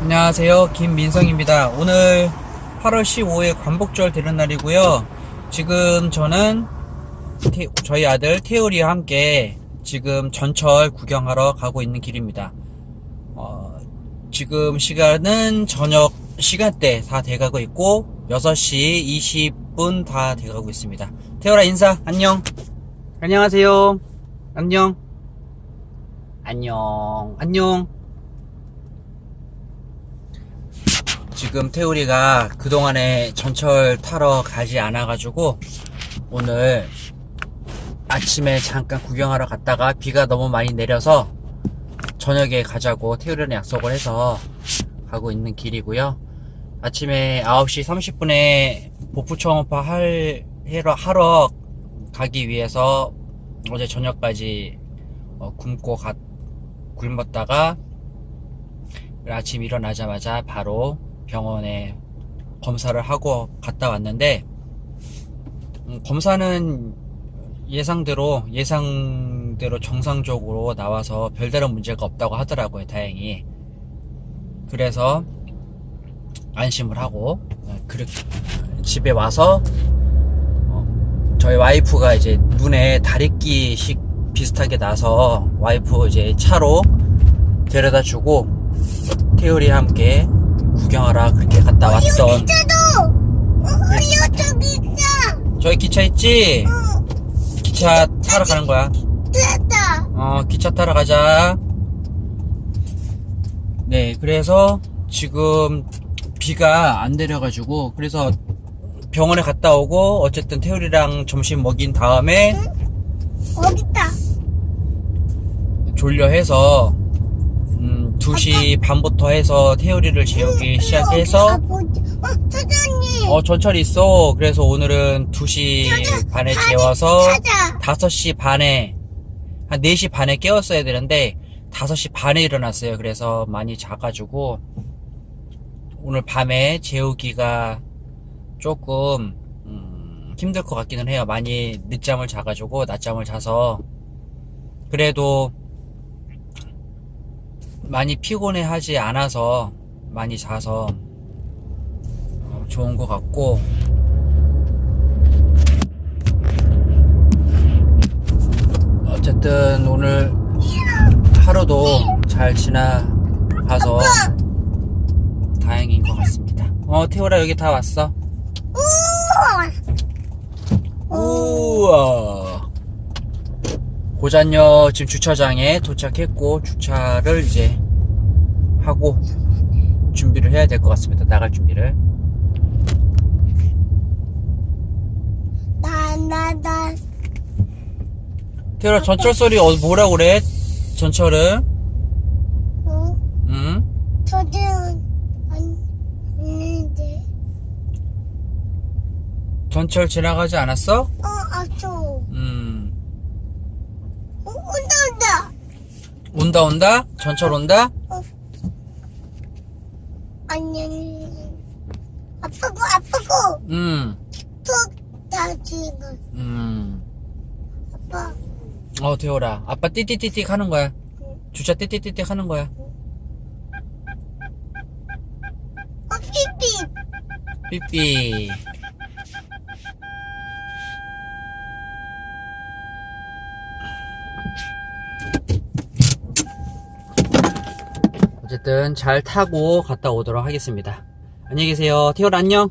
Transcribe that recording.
안녕하세요. 김민성입니다. 오늘 8월 15일 관복절 되는 날이고요. 지금 저는 태- 저희 아들 태율이와 함께 지금 전철 구경하러 가고 있는 길입니다. 어, 지금 시간은 저녁 시간대 다 돼가고 있고 6시 20분 다 돼가고 있습니다. 태율아 인사 안녕. 안녕하세요. 안녕. 안녕. 안녕. 지금 태우리가 그동안에 전철 타러 가지 않아가지고 오늘 아침에 잠깐 구경하러 갔다가 비가 너무 많이 내려서 저녁에 가자고 태우리랑 약속을 해서 가고 있는 길이고요. 아침에 9시 30분에 복부 초음파 할, 하러, 하러 가기 위해서 어제 저녁까지 어, 굶고 가, 굶었다가 아침 일어나자마자 바로 병원에 검사를 하고 갔다 왔는데 음, 검사는 예상대로 예상대로 정상적으로 나와서 별다른 문제가 없다고 하더라고요 다행히. 그래서 안심을 하고 어, 그렇게 집에 와서 어, 저희 와이프가 이제 눈에 다리끼식 비슷하게 나서 와이프 이제 차로 데려다 주고 태율이 함께 구경하러 그렇게 갔다 왔던 저도 그랬습니다. 저기 있어 저기 기차 있지? 기차 타러 가는 거야. 됐다 어, 기차 타러 가자. 네, 그래서 지금 비가 안 내려가지고, 그래서 병원에 갔다 오고, 어쨌든 태율이랑 점심 먹인 다음에 거기 있다 졸려 해서, 음, 2시 반부터 해서 태율이를 재우기 시작해서, 아버지 어 사장님 어, 전철이 있어. 그래서 오늘은 2시 반에 재워서, 찾아 5시 반에, 한 4시 반에 깨웠어야 되는데, 5시 반에 일어났어요. 그래서 많이 자가지고, 오늘 밤에 재우기가 조금, 음, 힘들 것 같기는 해요. 많이 늦잠을 자가지고, 낮잠을 자서. 그래도, 많이 피곤해 하지 않아서, 많이 자서, 어, 좋은 것 같고, 어쨌든 오늘 하루도 잘 지나가서 다행인 것 같습니다. 어, 태호라 여기 다 왔어. 우와. 고잔역 지금 주차장에 도착했고 주차를 이제 하고 준비를 해야 될 것 같습니다. 나갈 준비를. 나 나 나 태호라 전철 소리 어, 뭐라 그래? 전철은? 어 응? 저는 아닌데 전철 지나가지 않았어? 어 아초 음. 어 온다 온다 온다 온다? 전철 온다? 어 안녕 아프고 아프고 음. 툭 다치고 음. 아빠 어, 태호라. 아빠 띠띠띠띠 하는 거야. 주차 띠띠띠띠 하는 거야. 어 삐삐 삐삐. 어쨌든 잘 타고 갔다 오도록 하겠습니다. 안녕히 계세요. 태호라 안녕.